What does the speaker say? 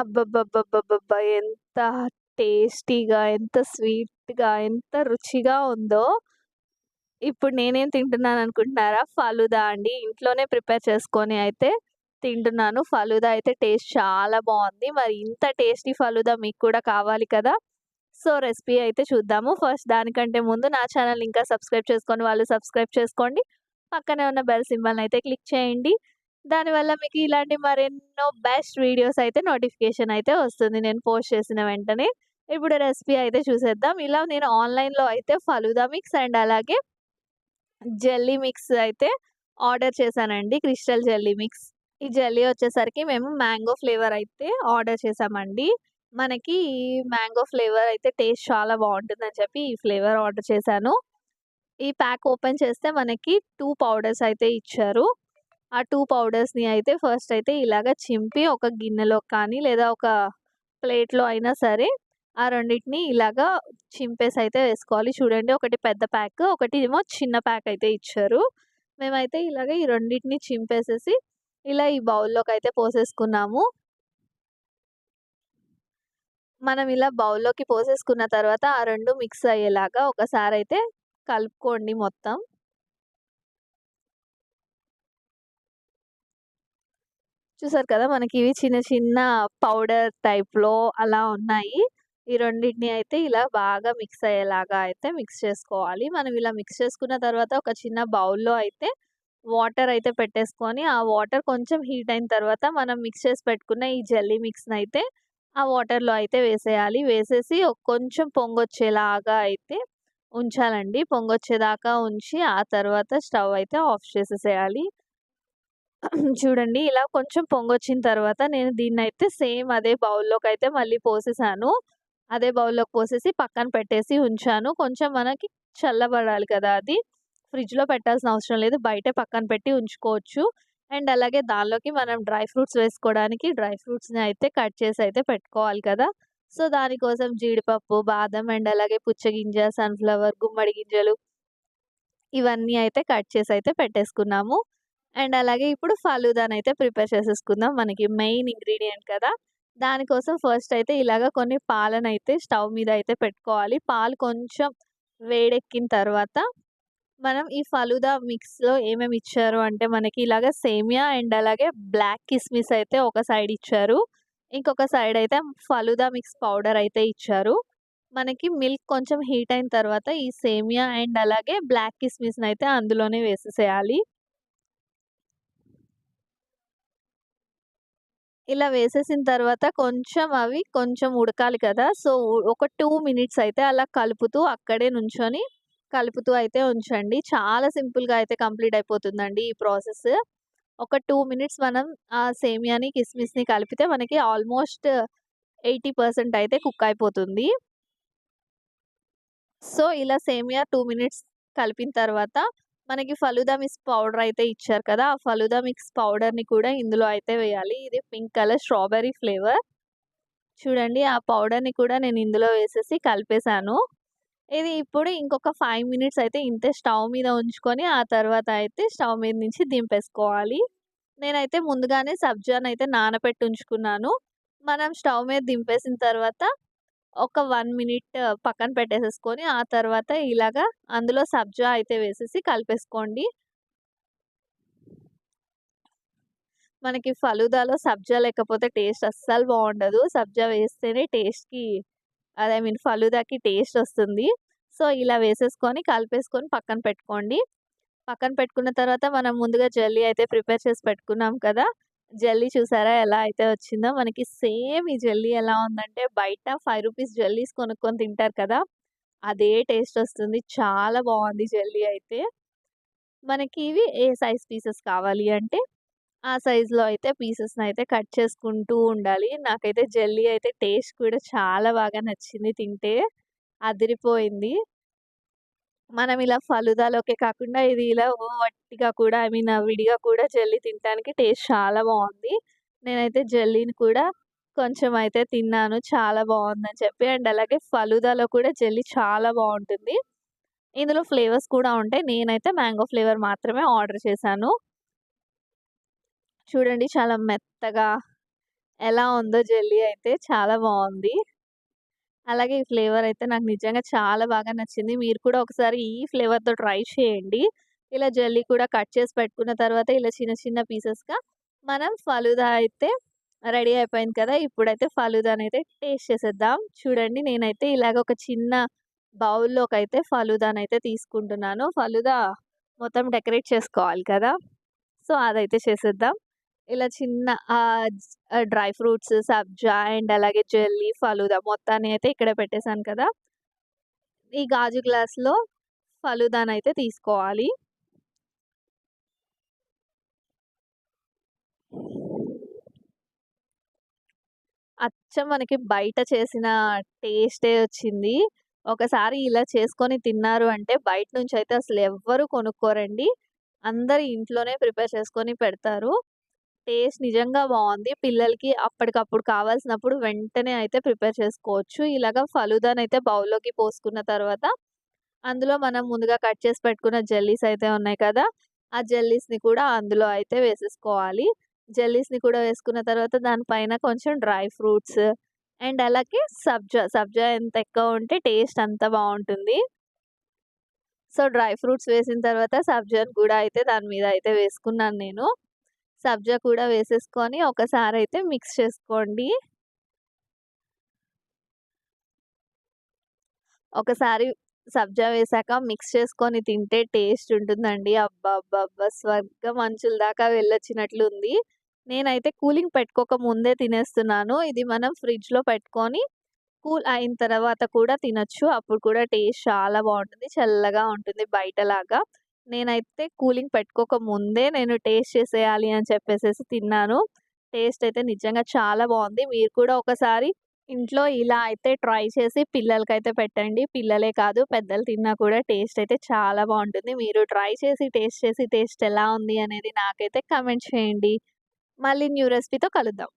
అబ్బబ్బబ్బబ్బబ్బబ్బా! ఎంత టేస్టీగా, ఎంత స్వీట్‌గా, ఎంత రుచిగా ఉందో. ఇప్పుడు నేనేం తింటున్నాను అనుకుంటున్నారా ఫలుదా అండి. ఇంట్లోనే ప్రిపేర్ చేసుకొని అయితే తింటున్నాను. ఫలుదా అయితే టేస్ట్ చాలా బాగుంది మరి ఇంత టేస్టీ ఫలుదా మీకు కూడా కావాలి కదా! సో, రెసిపీ అయితే చూద్దాము. ఫస్ట్ దానికంటే ముందు నా ఛానల్ ఇంకా సబ్స్క్రైబ్ చేసుకొని వాళ్ళు సబ్స్క్రైబ్ చేసుకోండి. పక్కనే ఉన్న బెల్ సింబల్‌ని అయితే క్లిక్ చేయండి. దానివల్ల మీకు ఇలాంటి మరెన్నో బెస్ట్ వీడియోస్ అయితే నోటిఫికేషన్ అయితే వస్తుంది. నేను పోస్ట్ చేసిన వెంటనే. ఇప్పుడు రెసిపీ అయితే చూసేద్దాం. ఇలా నేను ఆన్‌లైన్‌లో అయితే ఫలుదా మిక్స్ అండ్ అలాగే జెల్లీ మిక్స్ అయితే ఆర్డర్ చేశానండి. Crystal jelly mix. ఈ జెల్లీ వచ్చేసరికి మేము మ్యాంగో ఫ్లేవర్ అయితే ఆర్డర్ చేశామండి. మనకి ఈ మ్యాంగో ఫ్లేవర్ అయితే టేస్ట్ చాలా బాగుంటుందని చెప్పి ఈ ఫ్లేవర్ ఆర్డర్ చేశాను. ఈ ప్యాక్ ఓపెన్ చేస్తే మనకి టూ పౌడర్స్ అయితే ఇచ్చారు. ఆ టూ పౌడర్స్‌ని అయితే ఫస్ట్ అయితే ఇలాగ చింపి ఒక గిన్నెలో కానీ లేదా ఒక ప్లేట్‌లో అయినా సరే ఆ రెండిటిని ఇలాగా చింపేసి అయితే వేసుకోవాలి. చూడండి ఒకటి పెద్ద ప్యాక్, ఒకటి ఏమో చిన్న ప్యాక్ అయితే ఇచ్చారు. మేమైతే ఇలాగ ఈ రెండింటిని చింపేసేసి ఇలా ఈ బౌల్‌లోకి అయితే పోసేసుకున్నాము. మనం ఇలా బౌల్‌లోకి పోసేసుకున్న తర్వాత ఆ రెండు మిక్స్ అయ్యేలాగా ఒకసారి అయితే కలుపుకోండి మొత్తం. చూసారు కదా! మనకి ఇవి చిన్న చిన్న పౌడర్ టైప్‌లో అలా ఉన్నాయి. ఈ రెండింటిని అయితే ఇలా బాగా మిక్స్ అయ్యేలాగా అయితే మిక్స్ చేసుకోవాలి. మనం ఇలా మిక్స్ చేసుకున్న తర్వాత ఒక చిన్న బౌల్‌లో అయితే వాటర్ అయితే పెట్టేసుకొని, ఆ వాటర్ కొంచెం హీట్ అయిన తర్వాత మనం మిక్స్ చేసి పెట్టుకున్న ఈ జెల్లీ మిక్స్‌నయితే ఆ వాటర్‌లో అయితే వేసేయాలి. వేసేసి కొంచెం పొంగొచ్చేలాగా అయితే ఉంచాలండి. పొంగొచ్చేదాకా ఉంచి ఆ తర్వాత స్టవ్ అయితే ఆఫ్ చేసేసేయాలి. చూడండి ఇలా కొంచెం పొంగొచ్చిన తర్వాత నేను దీన్ని అయితే సేమ్ అదే బౌల్లోకి అయితే మళ్ళీ పోసేసాను. అదే బౌల్‌లోకి పోసేసి పక్కన పెట్టేసి ఉంచాను. కొంచెం మనకి చల్లబడాలి కదా! అది. ఫ్రిడ్జ్‌లో పెట్టాల్సిన అవసరం లేదు. బయటే పక్కన పెట్టి ఉంచుకోవచ్చు. అండ్ అలాగే దానిలోకి మనం డ్రై ఫ్రూట్స్ వేసుకోవడానికి డ్రై ఫ్రూట్స్‌ని అయితే కట్ చేసి అయితే పెట్టుకోవాలి కదా! సో, దానికోసం జీడిపప్పు, బాదం అండ్ అలాగే పుచ్చగింజ, సన్‌ఫ్లవర్, గుమ్మడి గింజలు ఇవన్నీ అయితే కట్ చేసి అయితే పెట్టేసుకున్నాము. అండ్ అలాగే ఇప్పుడు ఫలూదానైతే ప్రిపేర్ చేసేసుకుందాం. మనకి మెయిన్ ఇంగ్రీడియంట్ కదా! దానికోసం ఫస్ట్ అయితే ఇలాగ కొన్ని పాలనైతే స్టవ్ మీద అయితే పెట్టుకోవాలి. పాలు కొంచెం వేడెక్కిన తర్వాత మనం ఈ ఫలూదా మిక్స్‌లో ఏమేమి ఇచ్చారు అంటే మనకి ఇలాగ సేమియా అండ్ అలాగే బ్లాక్ కిస్మిస్ అయితే ఒక సైడ్ ఇచ్చారు. ఇంకొక సైడ్ అయితే ఫలూదా మిక్స్ పౌడర్ అయితే ఇచ్చారు. మనకి మిల్క్ కొంచెం హీట్ అయిన తర్వాత ఈ సేమియా అండ్ అలాగే బ్లాక్ కిస్మిస్ని అయితే అందులోనే వేసేసేయాలి. ఇలా వేసేసిన తర్వాత కొంచెం అవి కొంచెం ఉడకాలి కదా! సో, ఒక టూ మినిట్స్ అయితే అలా కలుపుతూ అక్కడే నుంచొని కలుపుతూ అయితే ఉంచండి. చాలా సింపుల్‌గా అయితే కంప్లీట్ అయిపోతుందండి ఈ ప్రాసెస్. ఒక టూ మినిట్స్ మనం ఆ సేమియాని, కిస్మిస్‌ని కలిపితే మనకి ఆల్మోస్ట్ 80% అయితే కుక్ అయిపోతుంది. సో, ఇలా సేమియా టూ మినిట్స్ కలిపిన తర్వాత మనకి ఫలుదా మిక్స్ పౌడర్ అయితే ఇచ్చారు కదా! ఆ ఫలుదా మిక్స్ పౌడర్‌ని కూడా ఇందులో అయితే వేయాలి. ఇది పింక్ కలర్ స్ట్రాబెర్రీ ఫ్లేవర్. చూడండి ఆ పౌడర్‌ని కూడా నేను ఇందులో వేసేసి కలిపేసాను. ఇది ఇప్పుడు ఇంకొక ఫైవ్ మినిట్స్ అయితే ఇంతే స్టవ్ మీద ఉంచుకొని ఆ తర్వాత అయితే స్టవ్ మీద నుంచి దింపేసుకోవాలి. నేనైతే ముందుగానే సబ్జాన్ అయితే నానబెట్టి ఉంచుకున్నాను. మనం స్టవ్ మీద దింపేసిన తర్వాత ఒక వన్ మినిట్ పక్కన పెట్టేసేసుకొని ఆ తర్వాత ఇలాగా అందులో సబ్జా అయితే వేసేసి కలిపేసుకోండి. మనకి ఫలూదాలో సబ్జా లేకపోతే టేస్ట్ అస్సలు బాగుండదు సబ్జా వేస్తేనే టేస్ట్‌కి అదే ఐ మీన్ ఫలూదాకి టేస్ట్ వస్తుంది. సో, ఇలా వేసేసుకొని కలిపేసుకొని పక్కన పెట్టుకోండి. పక్కన పెట్టుకున్న తర్వాత మనం ముందుగా జల్లీ అయితే ప్రిపేర్ చేసి పెట్టుకున్నాం కదా! జెల్లీ చూసారా ఎలా అయితే వచ్చిందో? మనకి సేమ్ ఈ జెల్లీ ఎలా ఉందంటే బయట ఫైవ్ రూపీస్ జెల్లీస్ కొనుక్కొని తింటారు కదా! అదే టేస్ట్ వస్తుంది. చాలా బాగుంది జెల్లీ అయితే. మనకి ఇవి ఏ సైజ్ పీసెస్ కావాలి అంటే ఆ సైజ్‌లో అయితే పీసెస్ని అయితే కట్ చేసుకుంటూ ఉండాలి. నాకైతే జెల్లీ అయితే టేస్ట్ కూడా చాలా బాగా నచ్చింది తింటే. అదిరిపోయింది. మనం ఇలా ఫలుదాలోకే కాకుండా ఇది ఇలా వట్టిగా కూడా ఐ మీన్ విడిగా కూడా జెల్లీ తినడానికి టేస్ట్ చాలా బాగుంది నేనైతే జెల్లీని కూడా కొంచెం అయితే తిన్నాను. చాలా బాగుందని చెప్పి. అండ్ అలాగే ఫలుదాలో కూడా జెల్లీ చాలా బాగుంటుంది ఇందులో ఫ్లేవర్స్ కూడా ఉంటాయి. నేనైతే మ్యాంగో ఫ్లేవర్ మాత్రమే ఆర్డర్ చేశాను. చూడండి చాలా మెత్తగా ఎలా ఉందో జెల్లీ అయితే చాలా బాగుంది అలాగే ఈ ఫ్లేవర్ అయితే నాకు నిజంగా చాలా బాగా నచ్చింది. మీరు కూడా ఒకసారి ఈ ఫ్లేవర్‌తో ట్రై చేయండి. ఇలా జెల్లీ కూడా కట్ చేసి పెట్టుకున్న తర్వాత ఇలా చిన్న చిన్న పీసెస్‌గా మనం ఫలూదా అయితే రెడీ అయిపోయింది కదా! ఇప్పుడైతే ఫలూదానైతే టేస్ట్ చేసేద్దాం. చూడండి నేనైతే ఇలాగ ఒక చిన్న బౌల్‌లోకైతే ఫలూదానైతే తీసుకుంటున్నాను. ఫలూదా మొత్తం డెకరేట్ చేసుకోవాలి కదా! సో, అదైతే చేసేద్దాం. ఇలా చిన్న ఆహ్, డ్రై ఫ్రూట్స్, సబ్జా అండ్ అలాగే జెల్లీ, ఫలూదా మొత్తాన్ని అయితే ఇక్కడ పెట్టేసాను కదా! ఈ గాజు గ్లాస్‌లో ఫలూదానైతే తీసుకోవాలి. అచ్చం మనకి బయట చేసిన టేస్టే వచ్చింది. ఒకసారి ఇలా చేసుకొని తిన్నారు అంటే బయట నుంచయితే అసలు ఎవ్వరు కొనుక్కోరండి. అందరూ ఇంట్లోనే ప్రిపేర్ చేసుకొని పెడతారు. టేస్ట్ నిజంగా బాగుంది పిల్లలకి అప్పటికప్పుడు కావాల్సినప్పుడు వెంటనే అయితే ప్రిపేర్ చేసుకోవచ్చు. ఇలాగ అయితే బౌల్‌లోకి పోసుకున్న తర్వాత అందులో మనం ముందుగా కట్ చేసి పెట్టుకున్న జెల్లీస్ అయితే ఉన్నాయి కదా! ఆ జెల్లీస్‌ని కూడా అందులో అయితే వేసేసుకోవాలి. జెల్లీస్‌ని కూడా వేసుకున్న తర్వాత దానిపైన కొంచెం డ్రై ఫ్రూట్స్ అండ్ అలాగే సబ్జా, సబ్జా ఎంత ఎక్కువ ఉంటే టేస్ట్ అంత బాగుంటుంది సో, డ్రై ఫ్రూట్స్ వేసిన తర్వాత సబ్జాని కూడా అయితే దాని మీద అయితే వేసుకున్నాను నేను. సబ్జా కూడా వేసేసుకొని ఒకసారి అయితే మిక్స్ చేసుకోండి. ఒకసారి సబ్జా వేశాక మిక్స్ చేసుకొని తింటే టేస్ట్ ఉంటుందండి. అబ్బబ్బబ్బా! స్వర్గం మంచుల దాకా వెళ్ళొచ్చినట్లు ఉంది నేనైతే కూలింగ్ పెట్టుకోక ముందే తినేస్తున్నాను. ఇది మనం ఫ్రిడ్జ్‌లో పెట్టుకొని కూల్ అయిన తర్వాత కూడా తినొచ్చు. అప్పుడు కూడా టేస్ట్ చాలా బాగుంటుంది చల్లగా ఉంటుంది బయటలాగా. నేనైతే కూలింగ్ పెట్టుకోక ముందే నేను టేస్ట్ చేసేయాలి అని చెప్పేసేసి తిన్నాను. టేస్ట్ అయితే నిజంగా చాలా బాగుంది మీరు కూడా ఒకసారి ఇంట్లో ఇలా అయితే ట్రై చేసి పిల్లలకైతే పెట్టండి. పిల్లలే కాదు పెద్దలు తిన్నా కూడా టేస్ట్ అయితే చాలా బాగుంటుంది మీరు ట్రై చేసి, టేస్ట్ చేసి, టేస్ట్ ఎలా ఉంది అనేది నాకైతే కమెంట్ చేయండి. మళ్ళీ న్యూ రెసిపీతో కలుద్దాం.